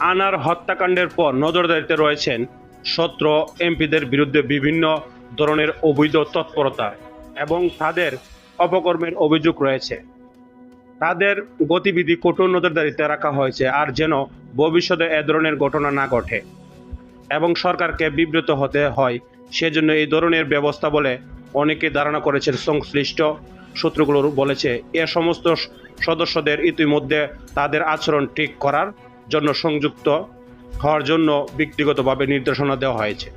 আনার হত্যাকাণ্ডের পর নজরদারিতে রয়েছেন সত্র এমপিদের বিরুদ্ধে বিভিন্ন ধরনের অবৈধ তৎপরতা এবং তাদের অপকর্মের অভিযোগ রয়েছে। তাদের গতিবিধি কঠোর নজরদারিতে রাখা হয়েছে আর যেন ভবিষ্যতে এ ধরনের ঘটনা না ঘটে এবং সরকারকে বিব্রত হতে হয়, সেজন্য এই ধরনের ব্যবস্থা বলে অনেকে ধারণা করেছেন সংশ্লিষ্ট সূত্রগুলোর বলেছে। এ সমস্ত সদস্যদের ইতিমধ্যে তাদের আচরণ ঠিক করার জন্য সংযুক্ত হওয়ার জন্য ব্যক্তিগতভাবে নির্দেশনা দেওয়া হয়েছে।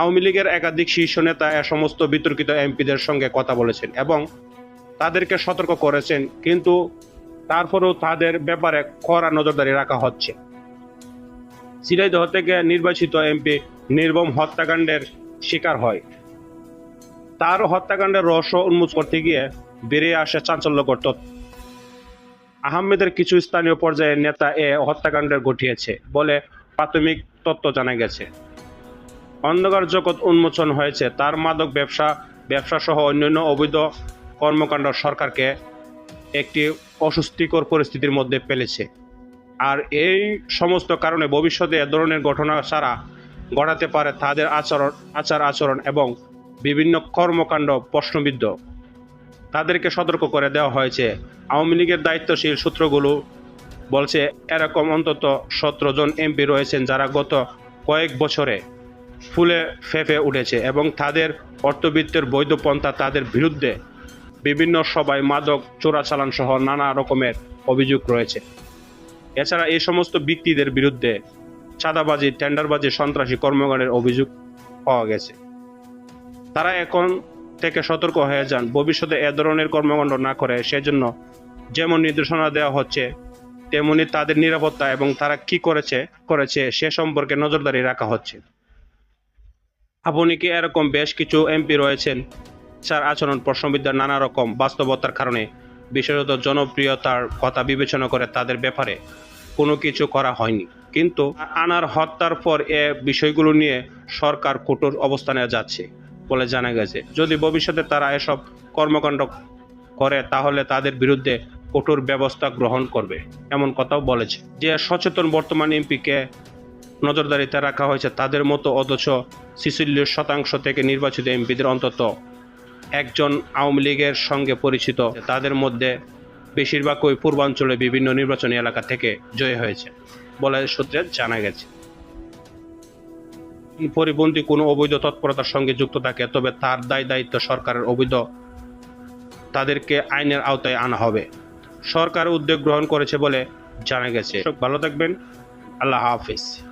আওয়ামী লীগের একাধিক শীর্ষ নেতা এ সমস্ত বিতর্কিত এমপিদের সঙ্গে কথা বলেছেন এবং তাদেরকে সতর্ক করেছেন, কিন্তু তারপরেও তাদের ব্যাপারে কড়া নজরদারি রাখা হচ্ছে। ঝিনাইদহ থেকে নির্বাচিত এমপি নির্মম হত্যাকাণ্ডের শিকার হয়। তার হত্যাকাণ্ডের রহস্য উন্মোচন করতে গিয়ে বেরিয়ে আসে চাঞ্চল্যকর তথ্য। আহমেদের কিছু স্থানীয় পর্যায়ের নেতা এ হত্যাকাণ্ডের ঘটিয়েছে বলে প্রাথমিক তথ্য জানা গেছে। অন্ধকার জগৎ উন্মোচন হয়েছে। তার মাদক ব্যবসা ব্যবসা সহ অন্যান্য অবৈধ কর্মকাণ্ড সরকারকে একটি অস্বস্তিকর পরিস্থিতির মধ্যে ফেলেছে। আর এই সমস্ত কারণে ভবিষ্যতে এ ধরনের ঘটনা ছাড়া ঘটাতে পারে তাদের আচরণ, আচার আচরণ এবং বিভিন্ন কর্মকাণ্ড প্রশ্নবিদ্ধ। তাদেরকে সতর্ক করে দেওয়া হয়েছে। আওয়ামী লীগের দায়িত্বশীল সূত্রগুলো বলছে, এরকম অন্তত সতেরো জন এমপি রয়েছেন যারা গত কয়েক বছরে ফুলে ফেঁপে উঠেছে এবং তাদের অর্থবিত্তের বৈধ পন্থা তাদের বিরুদ্ধে বিভিন্ন সভায় মাদক, চোরাচালান সহ নানা রকমের অভিযোগ রয়েছে। এছাড়া এই সমস্ত ব্যক্তিদের বিরুদ্ধে চাঁদাবাজি, টেন্ডারবাজি, সন্ত্রাসী কর্মকাণ্ডের অভিযোগ পাওয়া গেছে। তারা এখন থেকে সতর্ক হয়ে যান। ভবিষ্যতে এ ধরনের কর্মকাণ্ড না করে। সেজন্য যেমন নির্দেশনা দেওয়া হচ্ছে, তেমনি তাদের নিরাপত্তা এবং তারা কি করেছে করেছে সে সম্পর্কে নজরদারি রাখা হচ্ছে। আপনি কি এরকম বেশ কিছু এমপি রয়েছেন? যার আচরণ প্রশ্নবিদ্যার নানা রকম বাস্তবতার কারণে বিশেষত জনপ্রিয়তার কথা বিবেচনা করে তাদের ব্যাপারে কোনো কিছু করা হয়নি। কিন্তু আনার হত্যার পর এ বিষয়গুলো নিয়ে সরকার কঠোর অবস্থানে যাচ্ছে। বলে জানা গেছে। যদি ভবিষ্যতে তারা এসব কর্মকাণ্ড করে, তাহলে তাদের বিরুদ্ধে কঠোর ব্যবস্থা গ্রহণ করবে, এমন কথাও বলেছে। যে সচেতন বর্তমান এমপিকে নজরদারিতে রাখা হয়েছে, তাদের মতো অথচ সিসিলির শতাংশ থেকে নির্বাচিত এমপিদের অন্তত একজন আওয়ামী লীগের সঙ্গে পরিচিত। তাদের মধ্যে বেশিরভাগই পূর্বাঞ্চলে বিভিন্ন নির্বাচনী এলাকা থেকে জয় হয়েছে বলে সূত্রে জানা গেছে। পরিপন্থী কোনো অবৈধ তৎপরতার সঙ্গে যুক্ত থাকে, তবে তার দায় দায়িত্ব সরকারের অবৈধ। তাদেরকে আইনের আওতায় আনা হবে। সরকার উদ্যোগ গ্রহণ করেছে বলে জানা গেছে। ভালো থাকবেন। আল্লাহ হাফিজ।